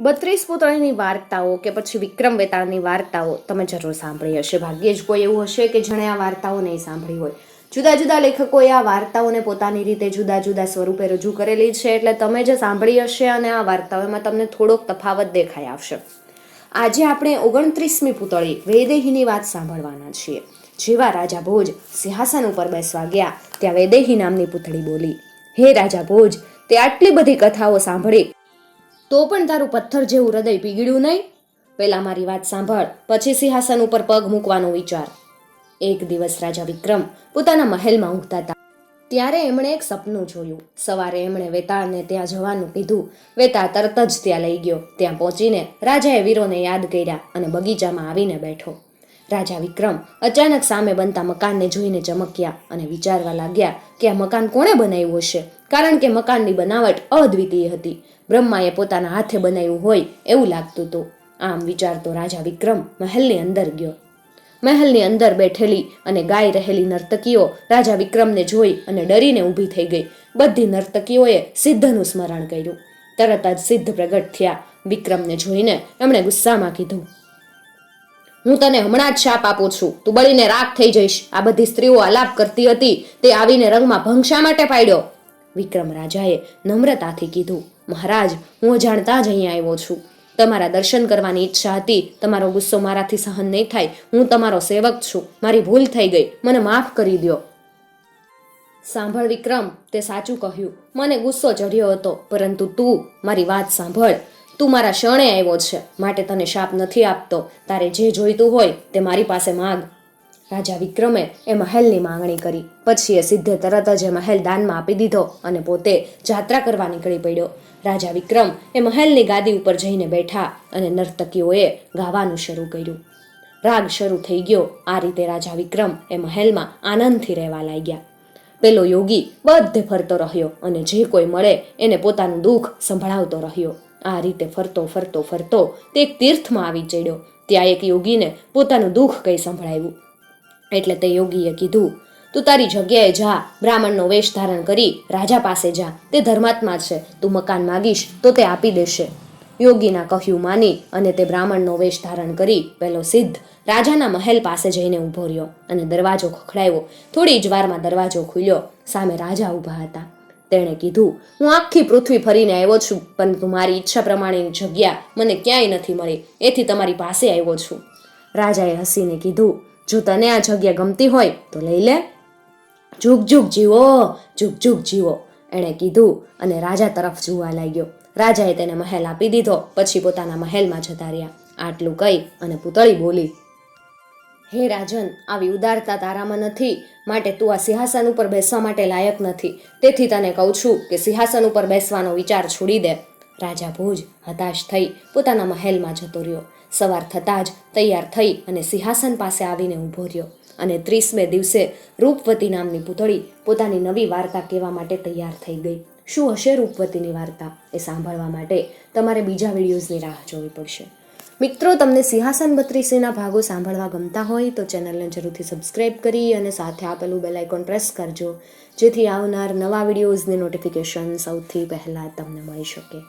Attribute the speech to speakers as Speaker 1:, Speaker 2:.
Speaker 1: બત્રીસ પુતળીની વાર્તાઓ કે પછી વિક્રમ વેતાળની વાર્તાઓ તમે જરૂર સાંભળી હશે. ભાગ્યે જ કોઈ એવું હશે કે જેણે આ વાર્તાઓ નહીં સાંભળી હોય. જુદા જુદા લેખકોએ આ વાર્તાઓને પોતાની રીતે જુદા જુદા સ્વરૂપે રજૂ કરેલી છે એટલે તમે જે સાંભળી હશે અને આ વાર્તાઓમાં તમને થોડોક તફાવત દેખાઈ આવશે. આજે આપણે ઓગણત્રીસમી પુતળી વૈદેહીની વાત સાંભળવાના છીએ. જેવા રાજા ભોજ સિંહાસન ઉપર બેસવા ગયા, ત્યાં વૈદેહી નામની પુતળી બોલી, હે રાજા ભોજ, તે આટલી બધી કથાઓ સાંભળી તો પણ તારું પથ્થર જેવું હૃદય પીગળ્યું નહીં? પહેલાં મારી વાત સાંભળ, પછી સિંહાસન ઉપર પગ મૂકવાનો વિચાર. એક દિવસ રાજા વિક્રમ પોતાના મહેલમાં ઊંઘતા હતા. ત્યારે એમણે એક સપનું જોયું. સવારે એમણે વેતાળને ત્યાં જવાનું કીધું. વેતાળ તરત જ ત્યાં લઈ ગયો. ત્યાં પહોંચીને રાજાએ વીરોને યાદ કર્યા અને બગીચામાં આવીને બેઠો. રાજા વિક્રમ અચાનક સામે બનતા મકાનને જોઈને ચમક્યા અને વિચારવા લાગ્યા કે આ મકાન કોણે બનાવ્યું હશે? કારણ કે મકાનની બનાવટ અદ્વિતીય હતી. બ્રહ્માએ પોતાના હાથે બનાવ્યું હોય એવું લાગતું હતું. આમ વિચારતો રાજા વિક્રમ મહેલની અંદર ગયો. મહેલની અંદર બેઠેલી અને ગાઈ રહેલી નર્તકીઓ રાજા વિક્રમને જોઈ અને ડરીને ઊભી થઈ ગઈ. બધી નર્તકીઓએ સિદ્ધનું સ્મરણ કર્યું. તરત જ સિદ્ધ પ્રગટ થયા વિક્રમને જોઈને એમણે ગુસ્સામાં કીધું, હું તને હમણાં જ શાપ આપું છું. તું બળીને રાખ થઈ જઈશ. આ બધી સ્ત્રીઓ આલાપ કરતી હતી. તે આવીને રંગમાં ભંગ શા માટે પાડ્યો? વિક્રમ રાજાએ નમ્રતાથી કીધું, મહારાજ, હું અજાણતા જ અહીંયા આવ્યો છું. તમારા દર્શન કરવાની ઈચ્છા હતી, તમારો ગુસ્સો મારાથી સહન નહીં થાય, હું તમારો સેવક છું. મારી ભૂલ થઈ ગઈ, મને માફ કરી દ્યો. સાંભળ વિક્રમ, તે સાચું કહ્યું. મને ગુસ્સો ચડ્યો હતો, પરંતુ તું મારી વાત સાંભળ. તું મારા શણે આવ્યો છે. માટે તને શાપ નથી આપતો. તારે જે જોઈતું હોય તે મારી પાસે માગ. રાજા વિક્રમે એ મહેલની માંગણી કરી. પછી એ સિદ્ધે તરત જ એ મહેલ દાનમાં આપી દીધો અને પોતે જાત્રા કરવા નીકળી પડ્યો. રાજા વિક્રમ એ મહેલની ગાદી ઉપર જઈને બેઠા અને નર્તકીઓએ ગાવાનું શરૂ કર્યું. રાગ શરૂ થઈ ગયો. આ રીતે રાજા વિક્રમ એ મહેલમાં આનંદથી રહેવા લાગ્યા. પેલો યોગી બધે ફરતો રહ્યો અને જે કોઈ મળે એને પોતાનું દુઃખ સંભળાવતો રહ્યો. આ રીતે ફરતો ફરતો ફરતો તે એક તીર્થમાં આવી ચડ્યો. ત્યાં એક યોગીને પોતાનું દુઃખ કંઈ સંભળાવ્યું. એટલે તે યોગીએ કીધું, તું તારી જગ્યાએ જા, બ્રાહ્મણનો વેશ ધારણ કરી, રાજા પાસે જા, તે ધર્માત્મા છે, તું મકાન માગીશ, તો તે આપી દેશે. યોગીના કહ્યું માની અને તે બ્રાહ્મણનો વેશ ધારણ કરી પેલો સિદ્ધ રાજાના મહેલ પાસે જઈને ઊભો રહ્યો અને દરવાજો ખખડાયો. થોડી જ વારમાં દરવાજો ખુલ્યો, સામે રાજા ઊભા હતા. તેણે કીધું, હું આખી પૃથ્વી ફરીને આવ્યો છું, પરંતુ મારી ઈચ્છા પ્રમાણેની જગ્યા મને ક્યાંય નથી મળી, એથી તમારી પાસે આવ્યો છું. રાજાએ હસીને કીધું જો તને આ જગ્યા ગમતી હોય, તો લઈ લે. જુગ જુગ જીવો, જુગ જુગ જીવો, એણે કીધું અને રાજા તરફ જોવા લાગ્યો. રાજાએ તેને મહેલ આપી દીધો, પછી પોતાના મહેલમાં જતા રહ્યા. આટલું કહી અને પૂતળી બોલી, હે રાજન, આવી ઉદારતા તારામાં નથી, માટે તું આ સિંહાસન ઉપર બેસવા માટે લાયક નથી. તેથી તને કહું છું કે સિંહાસન ઉપર બેસવાનો વિચાર છોડી દે. રાજા ભોજ હતાશ થઈ પોતાના મહેલમાં જતો રહ્યો. સવાર થતાં જ તૈયાર થઈ અને સિંહાસન પાસે આવીને ઊભો રહ્યો અને ત્રીસમે દિવસે રૂપવતી નામની પૂતળી પોતાની નવી વાર્તા કહેવા માટે તૈયાર થઈ ગઈ. શું હશે રૂપવતીની વાર્તા? એ સાંભળવા માટે તમારે બીજા વિડીયોઝની રાહ જોવી પડશે. મિત્રો, તમને સિંહાસન બત્રીસીના ભાગો સાંભળવા ગમતા હોય તો ચેનલને જરૂરથી સબસ્ક્રાઈબ કરી અને સાથે આપેલું બેલ આઇકોન પ્રેસ કરજો, જેથી આવનાર નવા વિડીયોઝની નોટિફિકેશન સૌથી પહેલાં તમને મળી શકે.